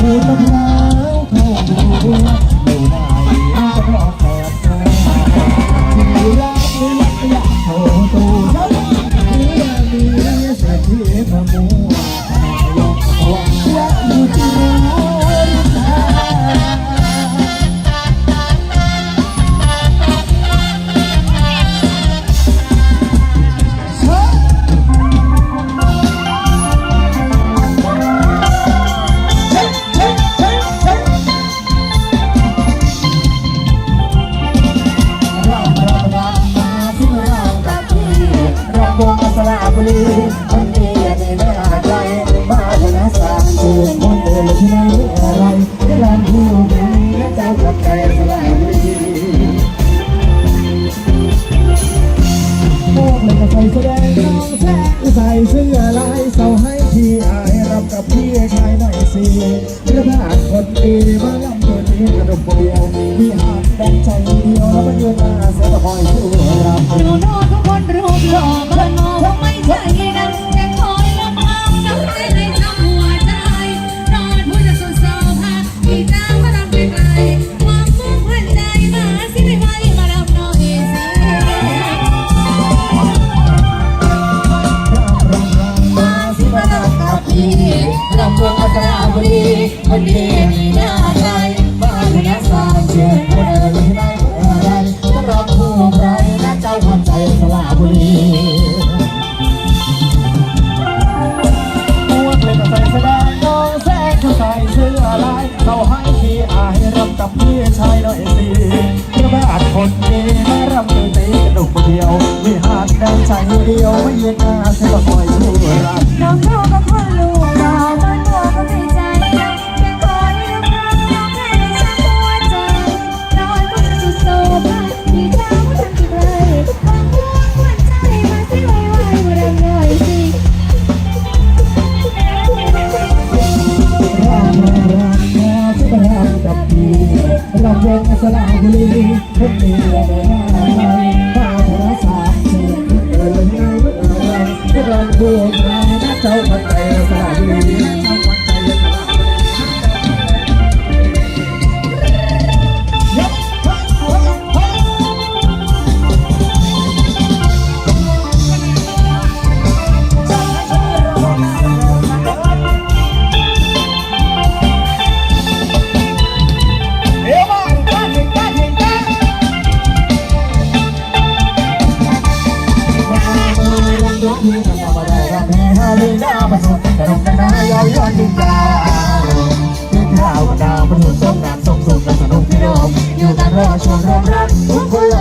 หัวมะพร้าวทองบัว again. บุรีทุกทีเลยนะข้าโทรศัพท์เดินเลยนะเดินดวงตาเจ้าพันใจสาดี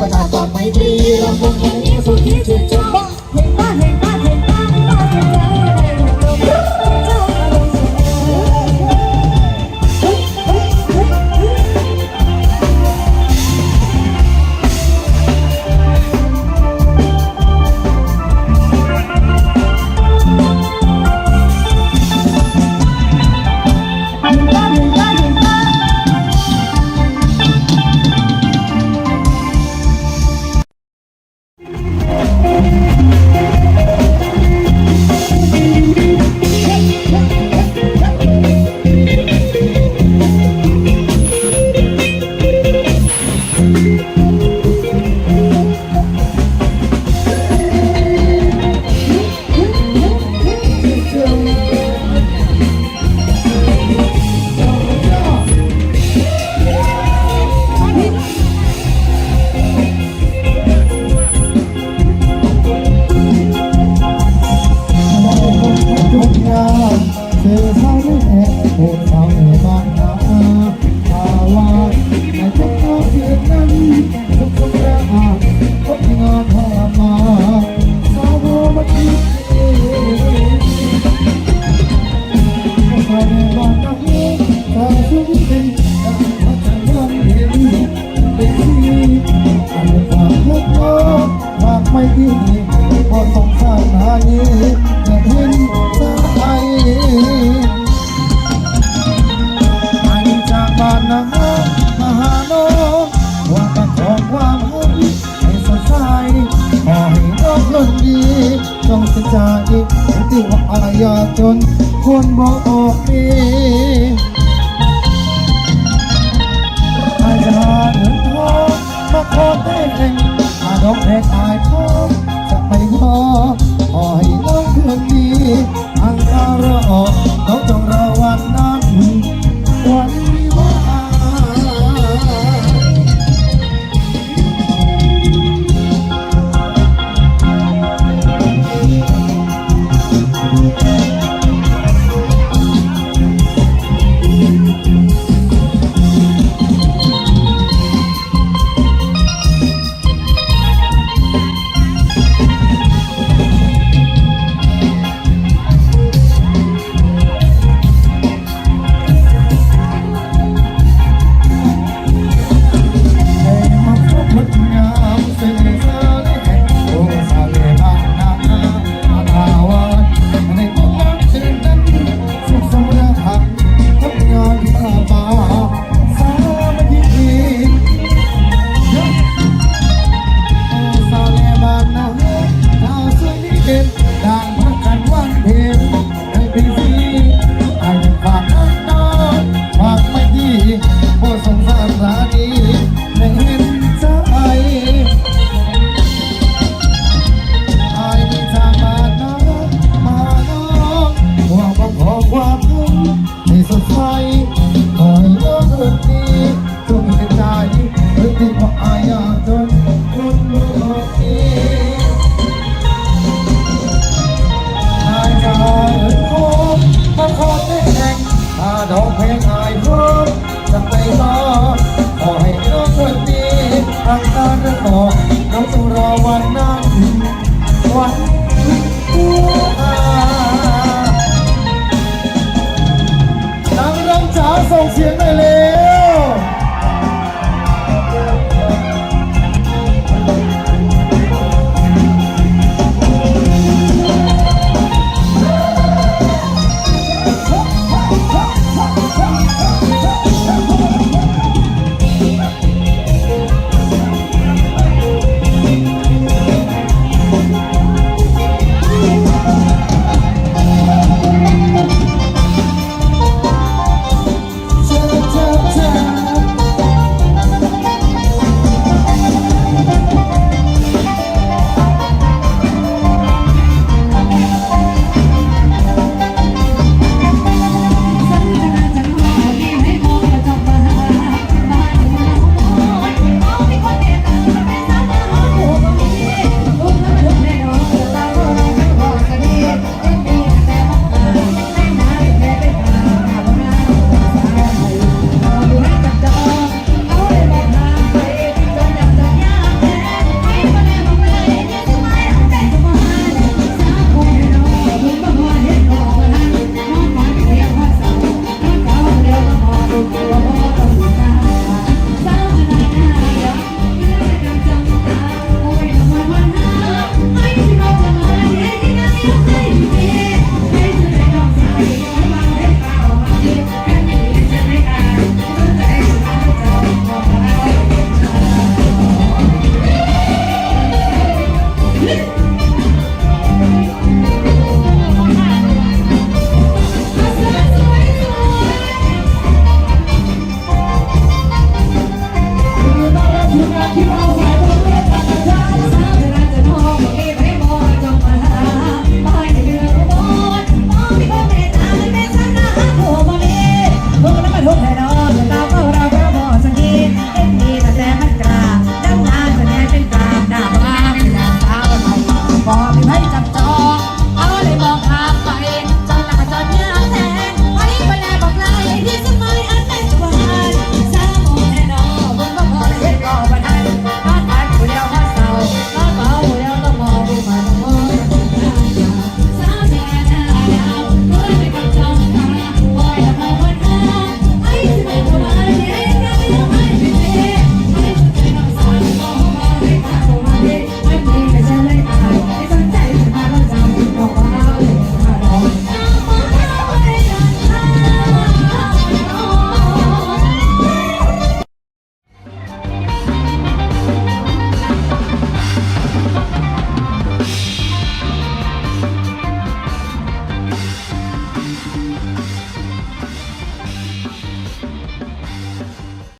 ประชาชนไม่มีลำบุ บนสงสารหานี้แผ่นดิสักไทยอจากบ้นนามาาโนวาแต่องความหันให้สดใสขอให้โลกล้นดีจงสัจจาที่ว่าอารยาจนควรบอกออกดีอาญาเหนือทองมาขอได้เองอาดอกแพงอายทอ Dòng